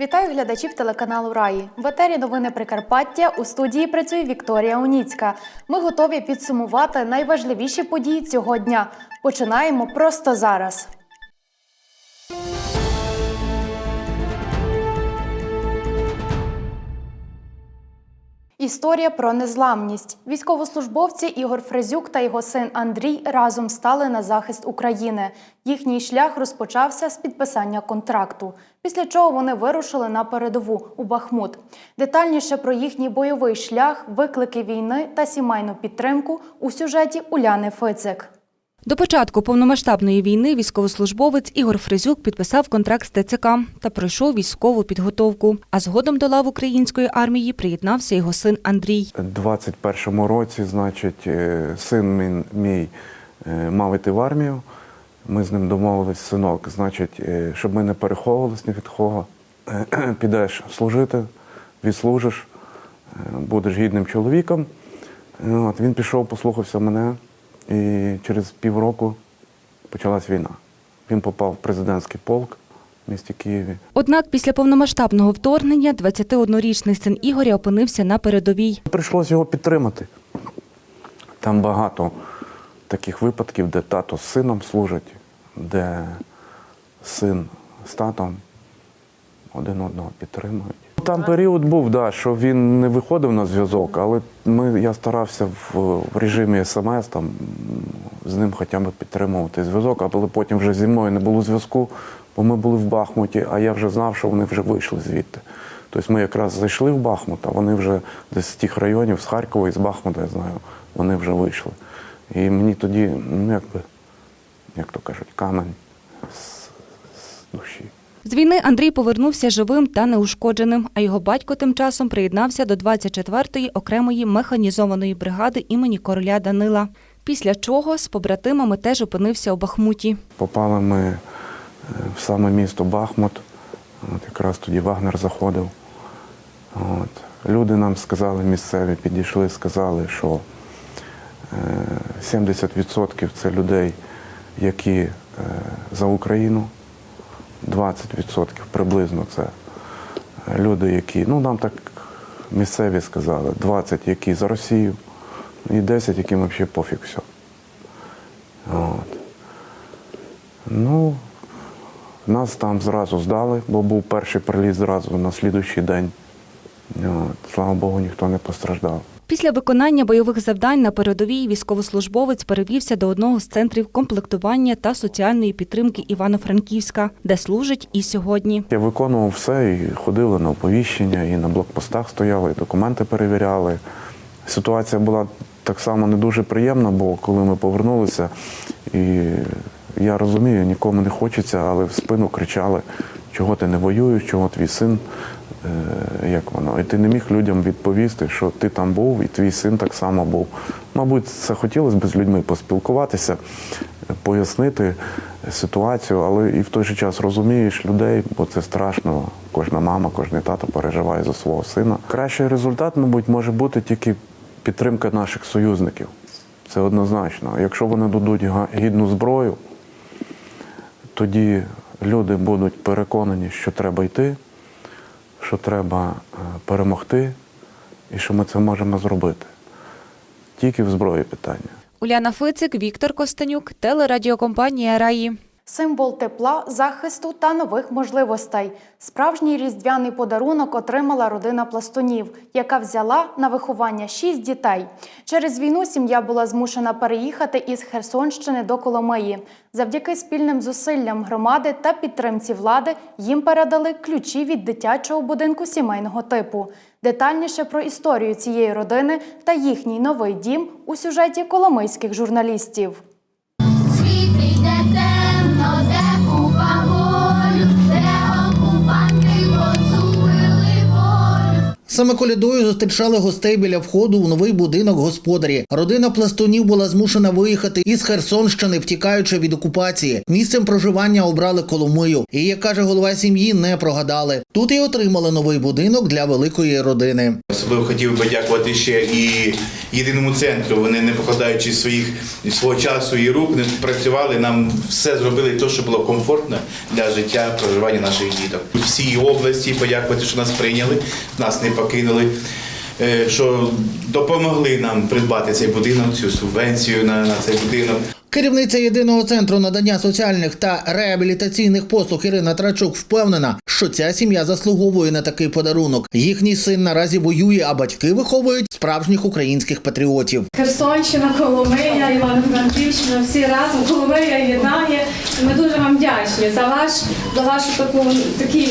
Вітаю глядачів телеканалу Раї. В етері новини Прикарпаття у студії працює Вікторія Уніцька. Ми готові підсумувати найважливіші події цього дня. Починаємо просто зараз. Історія про незламність. Військовослужбовці Ігор Фрезюк та його син Андрій разом стали на захист України. Їхній шлях розпочався з підписання контракту, після чого вони вирушили на передову у Бахмут. Детальніше про їхній бойовий шлях, виклики війни та сімейну підтримку у сюжеті Уляни Фицик. До початку повномасштабної війни військовослужбовець Ігор Фризюк підписав контракт з ТЦК та пройшов військову підготовку. А згодом до лав української армії приєднався його син Андрій. У 21-му році, значить, е, син мій, е, мав іти в армію. Ми з ним домовились, синок, значить, е, щоб ми не переховувались ні від кого. Підеш служити, відслужиш, будеш гідним чоловіком. От, він пішов, послухався мене, і через півроку почалась війна. Він попав в президентський полк в місті Києві. Однак після повномасштабного вторгнення 21-річний син Ігоря опинився на передовій. Прийшлося його підтримати. Там багато таких випадків, де тато з сином служить, де син з татом один одного підтримують. Там період був, да, що він не виходив на зв'язок, але ми, я старався в, в режимі смс там, з ним хоча б підтримувати зв'язок, але потім вже зі мною не було зв'язку, бо ми були в Бахмуті, а я вже знав, що вони вже вийшли звідти. Тобто ми якраз зайшли в Бахмут, а вони вже десь з тих районів, з Харкова і з Бахмута, я знаю, вони вже вийшли. І мені тоді, ну якби, як то кажуть, камень з, з душі. З війни Андрій повернувся живим та неушкодженим, а його батько тим часом приєднався до 24-ї окремої механізованої бригади імені короля Данила. Після чого з побратимами теж опинився у Бахмуті. Попали ми е, в саме місто Бахмут. От якраз тоді Вагнер заходив. От. Люди нам сказали, місцеві підійшли, сказали, що е, 70% це людей, які е, за Україну, 20% приблизно це люди, які, ну нам так місцеві сказали, 20 які за Росію, і 10, яким взагалі пофіг все. От. Ну, нас там зразу здали, бо був перший приліт зразу на слідуючий день. От. Слава Богу, ніхто не постраждав. Після виконання бойових завдань на передовій військовослужбовець перевівся до одного з центрів комплектування та соціальної підтримки Івано-Франківська, де служить і сьогодні. Я виконував все і ходили на оповіщення, і на блокпостах стояли, і документи перевіряли. Ситуація була так само не дуже приємна, бо коли ми повернулися, і я розумію, нікому не хочеться, але в спину кричали, чого ти не воюєш, чого твій син, як воно. І ти не міг людям відповісти, що ти там був, і твій син так само був. Мабуть, це хотілося б з людьми поспілкуватися, пояснити ситуацію, але і в той же час розумієш людей, бо це страшно. Кожна мама, кожен тато переживає за свого сина. Кращий результат, мабуть, може бути тільки підтримка наших союзників. Це однозначно. Якщо вони дадуть гідну зброю, тоді люди будуть переконані, що треба йти, що треба е, перемогти і що ми це можемо зробити. Тільки в зброї питання. Уляна Фицик, Віктор Костенюк, телерадіокомпанія Раї. Символ тепла, захисту та нових можливостей. Справжній різдвяний подарунок отримала родина пластунів, яка взяла на виховання шість дітей. Через війну сім'я була змушена переїхати із Херсонщини до Коломиї. Завдяки спільним зусиллям громади та підтримці влади їм передали ключі від дитячого будинку сімейного типу. Детальніше про історію цієї родини та їхній новий дім у сюжеті коломийських журналістів. Саме колядою зустрічали гостей біля входу у новий будинок господарі. Родина пластунів була змушена виїхати із Херсонщини, втікаючи від окупації. Місцем проживання обрали Коломию. І як каже голова сім'ї, не прогадали. Тут і отримали новий будинок для великої родини. Особливо хотів би подякувати ще і єдиному центру. Вони не покладаючи своїх свого часу і рук, не працювали. Нам все зробили те, що було комфортно для життя проживання наших діток. У всій області подякувати, що нас прийняли, нас не покинули. е, Що допомогли нам придбати цей будинок, цю субвенцію на, на цей будинок. Керівниця єдиного центру надання соціальних та реабілітаційних послуг Ірина Трачук впевнена, що ця сім'я заслуговує на такий подарунок. Їхній син наразі воює, а батьки виховують справжніх українських патріотів. Херсонщина, Коломия, Івано-Франківщина, всі разом Коломия єднає. Ми дуже вам вдячні за ваш за вашу таку такі,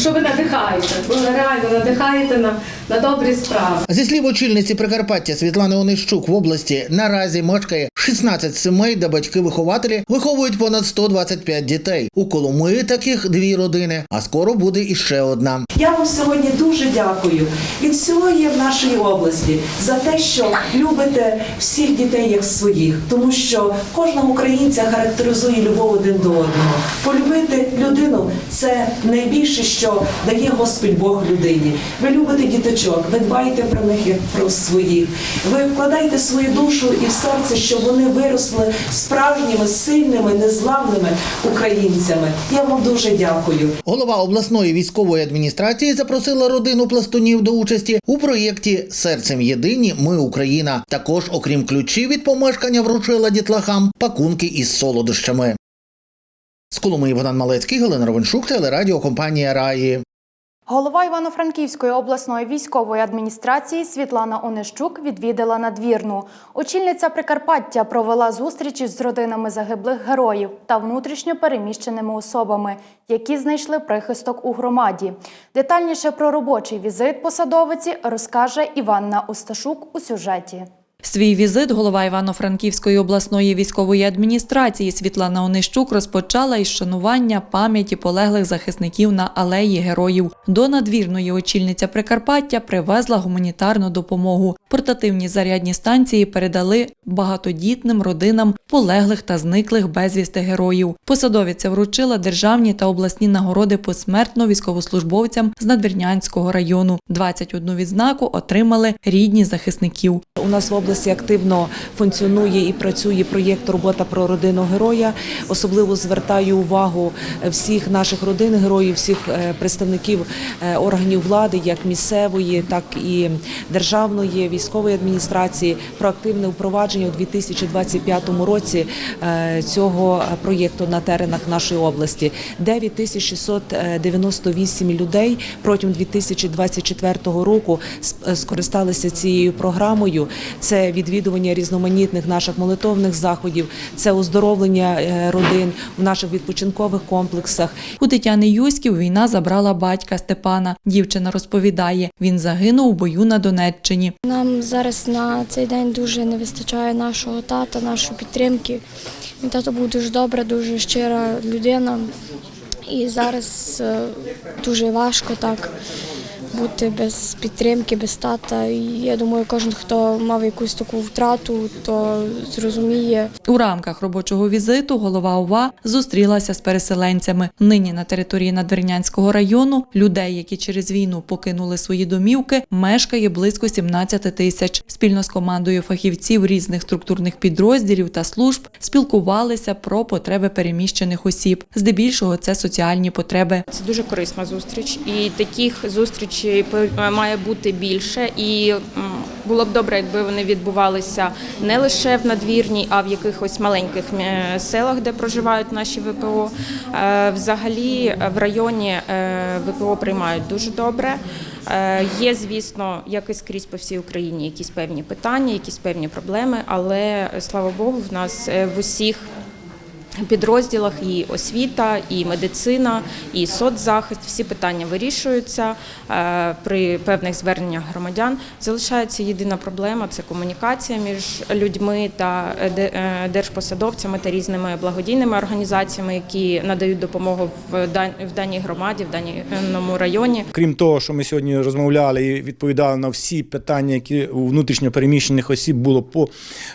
що ви надихаєте. Ви реально надихаєте на, на добрі справи. Зі слів очільниці Прикарпаття Світлани Онищук в області наразі мешкає 16 сімей, де батьки-вихователі виховують понад 125 дітей. У Коломиї таких дві родини, а скоро буде іще одна. Я вам сьогодні дуже дякую від всього в нашій області за те, що любите всіх дітей як своїх, тому що кожного українця характеризує любов один до одного. Полюбити людину це найбільше, що дає Господь Бог людині. Ви любите діточок, ви дбаєте про них як про своїх. Ви вкладаєте свою душу і в серце, щоб вони виросли справжніми, сильними, незламними українцями. Я вам дуже дякую. Голова обласної військової адміністрації запросила родину пластунів до участі у проєкті Серцем єдині. Ми Україна. Також, окрім ключів від помешкання, вручила дітлахам пакунки із солодощами. З Коломиї Богдан Малецький, Галина Ровеншук, телерадіокомпанія Раї. Голова Івано-Франківської обласної військової адміністрації Світлана Онищук відвідала надвірну. Очільниця Прикарпаття провела зустрічі з родинами загиблих героїв та внутрішньо переміщеними особами, які знайшли прихисток у громаді. Детальніше про робочий візит посадовиці розкаже Іванна Осташук у сюжеті. Свій візит голова Івано-Франківської обласної військової адміністрації Світлана Онищук розпочала із шанування пам'яті полеглих захисників на алеї героїв. До надвірної очільниця Прикарпаття привезла гуманітарну допомогу. Портативні зарядні станції передали багатодітним родинам полеглих та зниклих безвісти героїв. Посадовиця вручила державні та обласні нагороди посмертно військовослужбовцям з Надвірнянського району. 21 відзнаку отримали рідні захисників. У нас в області активно функціонує і працює проєкт Робота про родину героя. Особливо звертаю увагу всіх наших родин героїв, всіх е, представників е, органів влади, як місцевої, так і державної військової адміністрації, про активне впровадження у 2025 році е, цього проєкту на теренах нашої області. 9698 людей протягом 2024 року скористалися цією програмою. Це відвідування різноманітних наших молитовних заходів, це оздоровлення е, родин в наших відпочинкових комплексах. У Тетяни Юськів війна забрала батька Степана. Дівчина розповідає, він загинув у бою на Донеччині. Нам зараз на цей день дуже не вистачає нашого тата, нашої підтримки. Мій тато був дуже добра, дуже щира людина. І зараз е, дуже важко так бути без підтримки, без тата. І я думаю, кожен, хто мав якусь таку втрату, то зрозуміє, У рамках робочого візиту голова ОВА зустрілася з переселенцями. Нині на території Надвірнянського району людей, які через війну покинули свої домівки, мешкає близько 17 тисяч. Спільно з командою фахівців різних структурних підрозділів та служб спілкувалися про потреби переміщених осіб. Здебільшого це соціальні потреби. Це дуже корисна зустріч, і таких зустрічей по- має бути більше. І було б добре, якби вони відбувалися не лише в надвірній, а в якихось маленьких е, селах, де проживають наші ВПО. Е, Взагалі е, в районі ВПО приймають дуже добре. Є, звісно, як і скрізь по всій Україні, якісь певні питання, якісь певні проблеми, але слава Богу, в нас в усіх підрозділах і освіта, і медицина, і соцзахист. Всі питання вирішуються е, при певних зверненнях громадян. Залишається єдина проблема це комунікація між людьми та е, е, держпосадовцями та різними благодійними організаціями, які надають допомогу в дан- в даній громаді, в даному районі. Крім того, що ми сьогодні розмовляли і відповідали на всі питання, які у внутрішньо переміщених осіб було по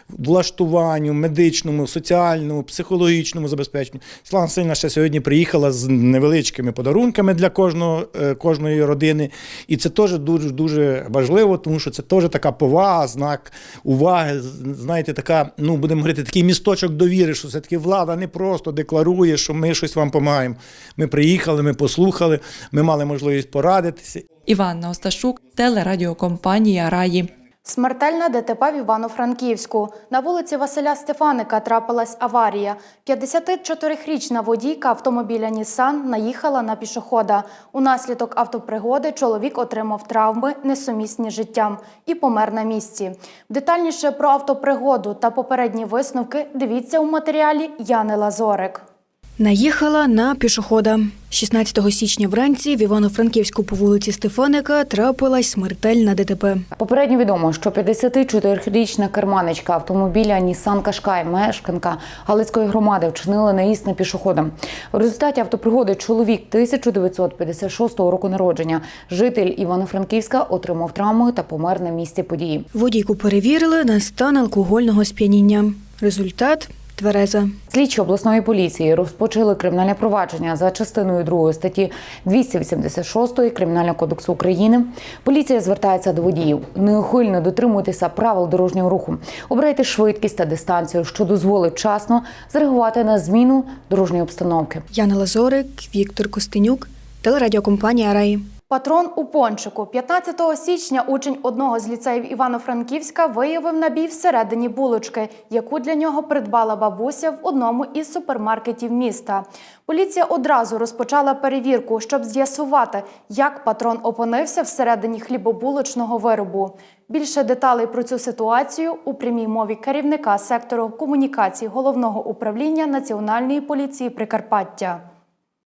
влаштуванню, медичному, соціальному, психологічному забезпеченню. Слава Васильівна ще сьогодні приїхала з невеличкими подарунками для кожного, е, кожної родини. І це теж дуже дуже важливо, тому що це теж така повага, знак уваги. Знаєте, така, ну будемо говорити, такий місточок довіри, що все-таки влада не просто декларує, що ми щось вам допомагаємо. Ми приїхали, ми послухали, ми мали можливість порадитися. Іванна Осташук, телерадіокомпанія Раї. Смертельна ДТП в Івано-Франківську. На вулиці Василя Стефаника трапилась аварія. 54-річна водійка автомобіля Нісан наїхала на пішохода. Унаслідок автопригоди чоловік отримав травми, несумісні з життям, і помер на місці. Детальніше про автопригоду та попередні висновки дивіться у матеріалі Яни Лазорик. Наїхала на пішохода. 16 січня вранці в Івано-Франківську по вулиці Стефаника трапилась смертельна ДТП. Попередньо відомо, що 54-річна керманичка автомобіля Нісан Кашкай, мешканка Галицької громади, вчинила наїзд на пішохода. У результаті автопригоди чоловік 1956 року народження, житель Івано-Франківська, отримав травму та помер на місці події. Водійку перевірили на стан алкогольного сп'яніння. Результат твереза. Слідчі обласної поліції розпочали кримінальне провадження за частиною 2 статті 286 Кримінального кодексу України. Поліція звертається до водіїв. Неухильно дотримуйтеся правил дорожнього руху. Обирайте швидкість та дистанцію, що дозволить вчасно зреагувати на зміну дорожньої обстановки. Яна Лазорик, Віктор Костенюк, телерадіокомпанія Раї. Патрон у пончику 15 січня учень одного з ліцеїв Івано-Франківська виявив набій всередині булочки, яку для нього придбала бабуся в одному із супермаркетів міста. Поліція одразу розпочала перевірку, щоб з'ясувати, як патрон опинився всередині хлібобулочного виробу. Більше деталей про цю ситуацію у прямій мові керівника сектору комунікацій головного управління Національної поліції Прикарпаття.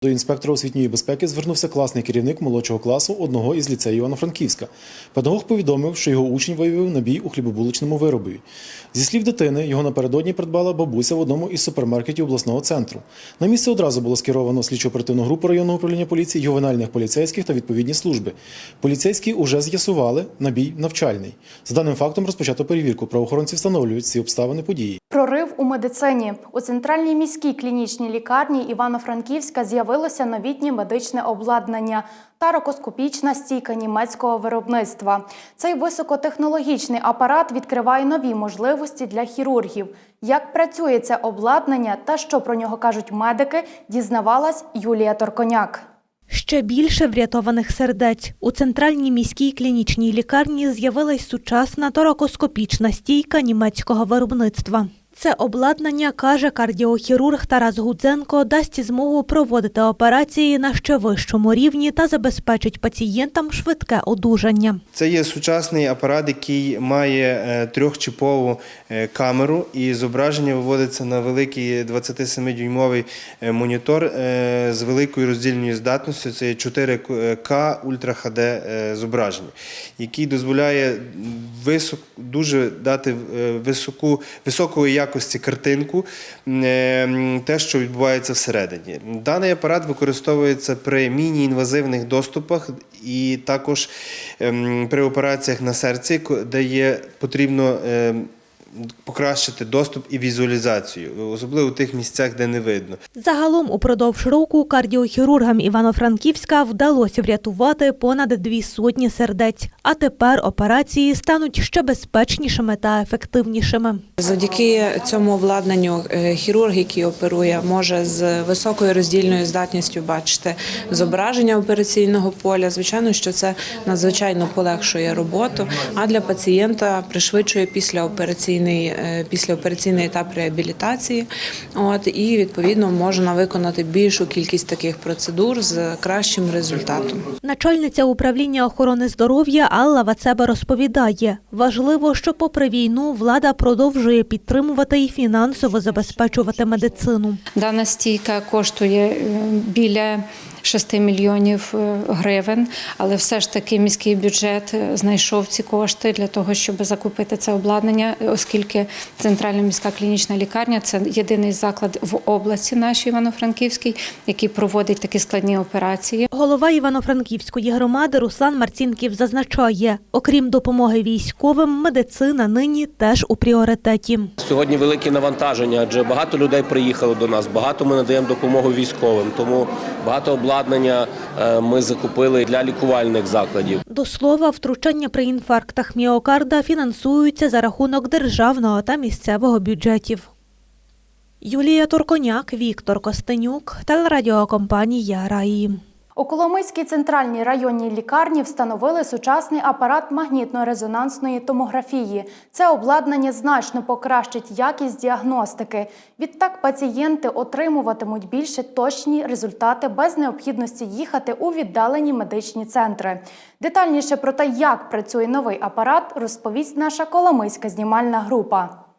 До інспектора освітньої безпеки звернувся класний керівник молодшого класу одного із ліцеїв Івано-Франківська. Педагог повідомив, що його учень виявив набій у хлібобуличному виробі. Зі слів дитини, його напередодні придбала бабуся в одному із супермаркетів обласного центру. На місце одразу було скеровано слідчо-оперативну групу районного управління поліції, ювенальних поліцейських та відповідні служби. Поліцейські уже з'ясували набій навчальний. За даним фактом розпочато перевірку. Правоохоронці встановлюють ці обставини події. Прорив у медицині у центральній міській клінічній лікарні Івано-Франківська з'явилося новітнє медичне обладнання та рокоскопічна стійка німецького виробництва. Цей високотехнологічний апарат відкриває нові можливості для хірургів. Як працює це обладнання та що про нього кажуть медики, дізнавалась Юлія Торконяк. Ще більше врятованих сердець. У центральній міській клінічній лікарні з'явилась сучасна торакоскопічна стійка німецького виробництва. Це обладнання, каже кардіохірург Тарас Гудзенко, дасть змогу проводити операції на ще вищому рівні та забезпечить пацієнтам швидке одужання. Це є сучасний апарат, який має е, трьохчипову е, камеру, і зображення виводиться на великий 27-дюймовий е, монітор з великою роздільною здатністю. Це є 4К Ультра е, зображення, який дозволяє висок, дуже дати високу, високої якості картинку, е, те, що відбувається всередині. Даний апарат використовується при міні-інвазивних доступах і також ем, при операціях на серці, де є потрібно ем, покращити доступ і візуалізацію, особливо в тих місцях, де не видно. Загалом упродовж року кардіохірургам Івано-Франківська вдалося врятувати понад дві сотні сердець. А тепер операції стануть ще безпечнішими та ефективнішими. Завдяки цьому обладнанню е, хірург, який оперує, може з високою роздільною здатністю бачити зображення операційного поля. Звичайно, що це надзвичайно полегшує роботу, а для пацієнта пришвидшує післяопераційний операційний е, післяопераційний етап реабілітації. От і відповідно можна виконати більшу кількість таких процедур з кращим результатом. Начальниця управління охорони здоров'я Алла Вацеба розповідає, важливо, що попри війну влада продовжує підтримувати і фінансово забезпечувати медицину. Дана стійка коштує е, біля 6 мільйонів е, гривень, але все ж таки міський бюджет е, знайшов ці кошти для того, щоб закупити це обладнання, оскільки центральна міська клінічна лікарня це єдиний заклад в області нашій Івано-Франківській, який проводить такі складні операції. Голова Івано-Франківської громади Руслан Марцінків зазначає, окрім допомоги військовим, медицина нині теж у пріоритеті. Сьогодні велике навантаження, адже багато людей приїхало до нас, багато ми надаємо допомогу військовим, тому багато обладнання е, ми закупили для лікувальних закладів. До слова, втручання при інфарктах міокарда фінансуються за рахунок державного та місцевого бюджетів. Юлія Турконяк, Віктор Костенюк, телерадіокомпанія Раї. У Коломийській центральній районній лікарні встановили сучасний апарат магнітно-резонансної томографії. Це обладнання значно покращить якість діагностики. Відтак пацієнти отримуватимуть більше точні результати без необхідності їхати у віддалені медичні центри. Детальніше про те, як працює новий апарат, розповість наша Коломийська знімальна група.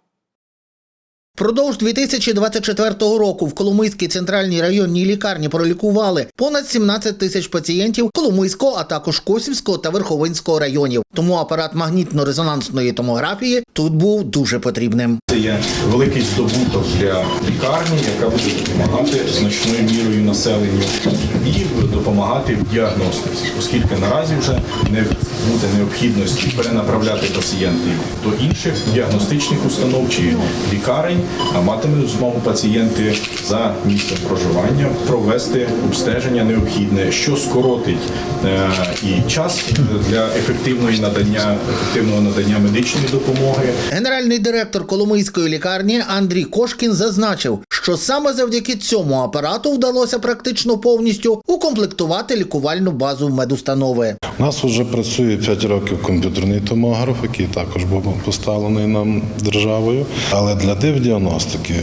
Впродовж 2024 року в Коломийській центральній районній лікарні пролікували понад 17 тисяч пацієнтів Коломийського, а також Косівського та Верховинського районів. Тому апарат магнітно-резонансної томографії тут був дуже потрібним. Це є великий здобуток для лікарні, яка буде допомагати значною мірою населенню і допомагати в діагностиці, оскільки наразі вже не буде необхідності перенаправляти пацієнтів до інших діагностичних установ чи лікарень, матимуть змогу пацієнти за місцем проживання провести обстеження необхідне, що скоротить е, і час для ефективної надання ефективного надання медичної допомоги. Генеральний директор Коломийської лікарні Андрій Кошкін зазначив, що саме завдяки цьому апарату вдалося практично повністю укомплектувати лікувальну базу медустанови. У нас вже працює 5 років комп'ютерний томограф, який також був поставлений нам державою. Але для дивдіагностики е,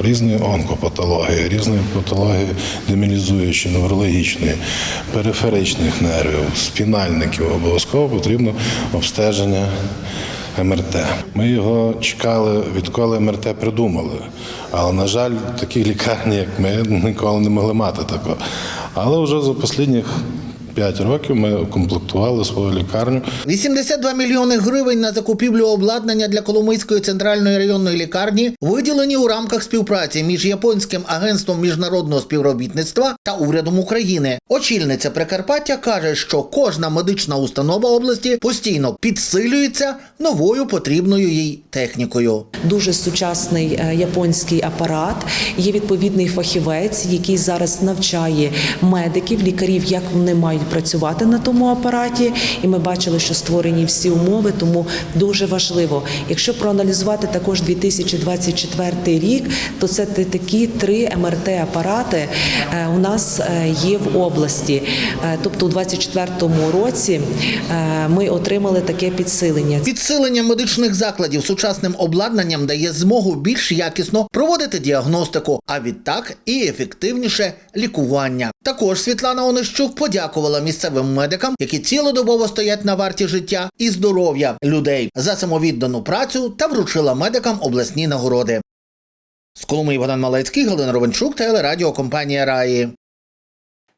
різної онкопатології, різної патології демілізуючої, неврологічної, периферичних нервів, спінальників обов'язково потрібно обстеження. МРТ. Ми його чекали, відколи МРТ придумали. Але, на жаль, такі лікарні, як ми, ніколи не могли мати такого. Але вже за останніх 5 років ми укомплектували свою лікарню. 82 мільйони гривень на закупівлю обладнання для Коломийської центральної районної лікарні виділені у рамках співпраці між японським агентством міжнародного співробітництва та урядом України. Очільниця Прикарпаття каже, що кожна медична установа області постійно підсилюється новою потрібною їй технікою. Дуже сучасний е, японський апарат. Є відповідний фахівець, який зараз навчає медиків, лікарів, як вони мають працювати на тому апараті. І ми бачили, що створені всі умови, тому дуже важливо. Якщо проаналізувати також 2024 рік, то це такі три МРТ-апарати е, у нас е, є в області. Е, Тобто у 2024 році ми отримали таке підсилення. Підсилення медичних закладів сучасним обладнанням дає змогу більш якісно проводити діагностику, а відтак і ефективніше лікування. Також Світлана Онищук подякувала місцевим медикам, які цілодобово стоять на варті життя і здоров'я людей за самовіддану працю та вручила медикам обласні нагороди. З Коломиї Богдан Малецький, Галина Ровенчук, телерадіокомпанія Раї.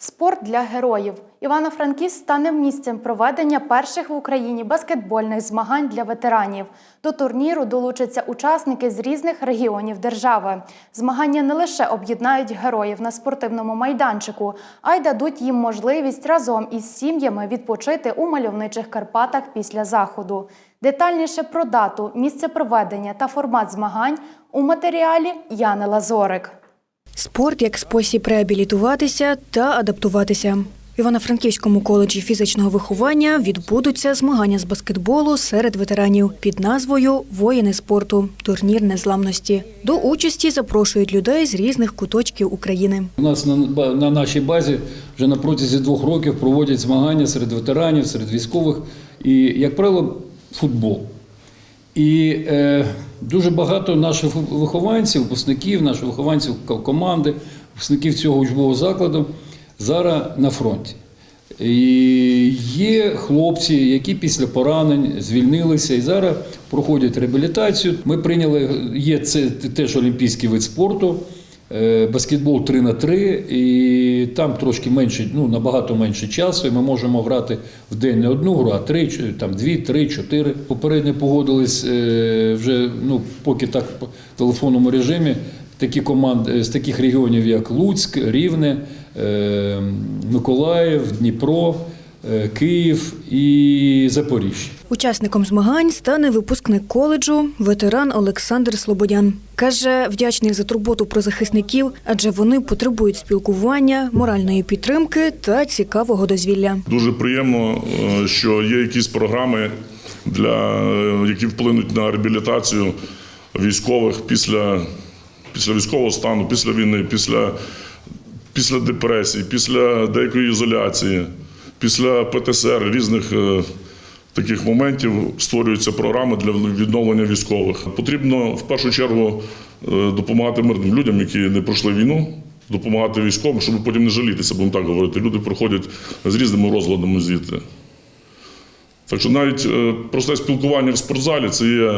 Спорт для героїв. Івано-Франківськ стане місцем проведення перших в Україні баскетбольних змагань для ветеранів. До турніру долучаться учасники з різних регіонів держави. Змагання не лише об'єднають героїв на спортивному майданчику, а й дадуть їм можливість разом із сім'ями відпочити у мальовничих Карпатах після заходу. Детальніше про дату, місце проведення та формат змагань у матеріалі Яни Лазорик. Спорт як спосіб реабілітуватися та адаптуватися. В Івано-Франківському коледжі фізичного виховання відбудуться змагання з баскетболу серед ветеранів під назвою Воїни спорту турнір незламності. До участі запрошують людей з різних куточків України. У нас на, на нашій базі вже на протязі двох років проводять змагання серед ветеранів, серед військових і, як правило, футбол. І е, дуже багато наших вихованців, випускників, наших вихованців команди, випускників цього учбового закладу зараз на фронті. І є хлопці, які після поранень звільнилися і зараз проходять реабілітацію. Ми прийняли, є це теж олімпійський вид спорту, баскетбол 3 на 3 і там трошки менше, ну набагато менше часу. І ми можемо грати в день не одну гру, а три, там дві, три, чотири. Попередньо погодились е, вже ну поки так по телефонному режимі. Такі команди з таких регіонів, як Луцьк, Рівне, е, Миколаїв, Дніпро, е, Київ і Запоріжжя. Учасником змагань стане випускник коледжу, ветеран Олександр Слободян. Каже, вдячний за турботу про захисників, адже вони потребують спілкування, моральної підтримки та цікавого дозвілля. Дуже приємно, е, що є якісь програми, для, е, які вплинуть на реабілітацію військових після, після військового стану, після війни, після, після депресії, після деякої ізоляції, після ПТСР різних. е, Таких моментів створюються програми для відновлення військових. Потрібно в першу чергу е, допомагати мирним людям, які не пройшли війну, допомагати військовим, щоб потім не жалітися, будемо так говорити. Люди приходять з різними розладами звідти. Так що навіть е, просте спілкування в спортзалі це є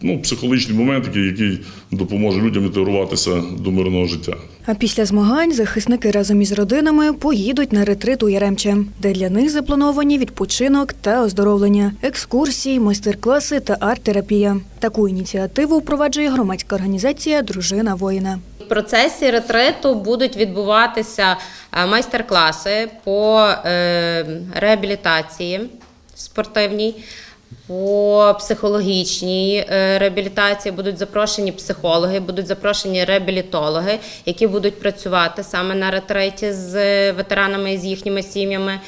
ну, психологічний момент, який, який допоможе людям інтегруватися до мирного життя. А після змагань захисники разом із родинами поїдуть на ретрит у Яремче, де для них заплановані відпочинок та оздоровлення, екскурсії, майстер-класи та арт-терапія. Таку ініціативу впроваджує громадська організація Дружина воїна. В процесі ретриту будуть відбуватися е, майстер-класи по е, реабілітації спортивній, по психологічній е, реабілітації. Будуть запрошені психологи, будуть запрошені реабілітологи, які будуть працювати саме на ретриті з ветеранами і з їхніми сім'ями.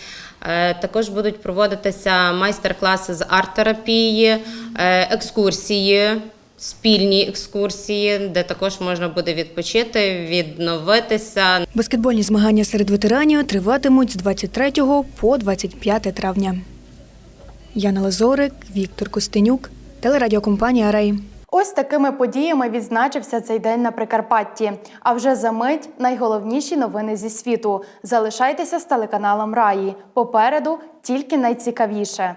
Е, Також будуть проводитися майстер-класи з арт-терапії, е, екскурсії, спільні екскурсії, де також можна буде відпочити, відновитися. Баскетбольні змагання серед ветеранів триватимуть з 23 по 25 травня. Яна Лазорик, Віктор Костенюк, телерадіокомпанія Рей. Ось такими подіями відзначився цей день на Прикарпатті. А вже за мить найголовніші новини зі світу. Залишайтеся з телеканалом Раї. Попереду тільки найцікавіше.